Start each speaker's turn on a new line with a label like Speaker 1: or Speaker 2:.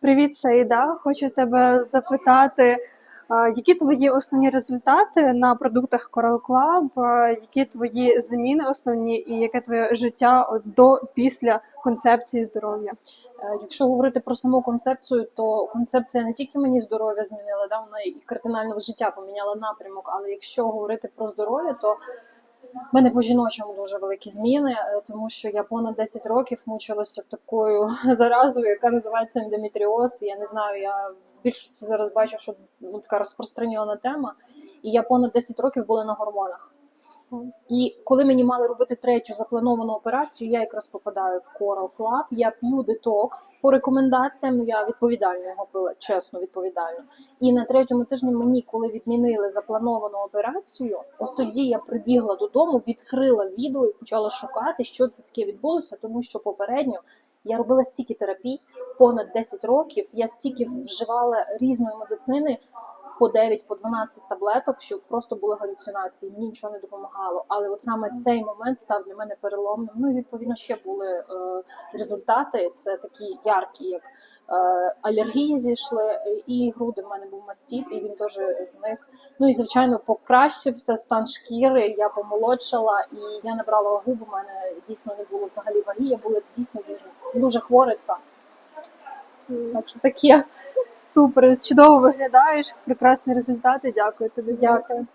Speaker 1: Привіт, Саїда. Хочу тебе запитати, які твої основні результати на продуктах Coral Club, які твої зміни основні, і яке твоє життя до після концепції здоров'я?
Speaker 2: Е, Якщо говорити про саму концепцію, то концепція не тільки мені здоров'я змінила, да, вона і кардинально життя поміняла напрямок. Але якщо говорити про здоров'я, то в мене по жіночому дуже великі зміни, е, тому що я понад 10 років мучилася такою заразою, яка називається ендометріоз. Я не знаю, я в більшості зараз бачу, що ну, така розпространена тема. І я понад 10 років була на гормонах. І коли мені мали робити третю заплановану операцію, я якраз попадаю в Coral Club, я п'ю детокс по рекомендаціям. Ну я відповідально його пила, чесно відповідально. І на третьому тижні мені, коли відмінили заплановану операцію, от тоді я прибігла додому, відкрила відео і почала шукати, що це таке відбулося, тому що попередньо. Я робила стільки терапій понад 10 років. Я стільки вживала різної медицини по 9, по 12 таблеток, що просто були галюцинації, мені нічого не допомагало. Але от саме цей момент став для мене переломним. Ну і відповідно ще були е, результати. Це такі яркі, як е, алергії зійшли, е, і груди в мене був мастіт, і він теж зник. Ну і звичайно покращився стан шкіри. Я помолодшала і я набрала вагу, бо в мене дійсно не було взагалі ваги. Я була дійсно дуже дуже хвора така. Так що таке.
Speaker 1: Супер, чудово виглядаєш, прекрасні результати. Дякую тобі.
Speaker 2: Дякую.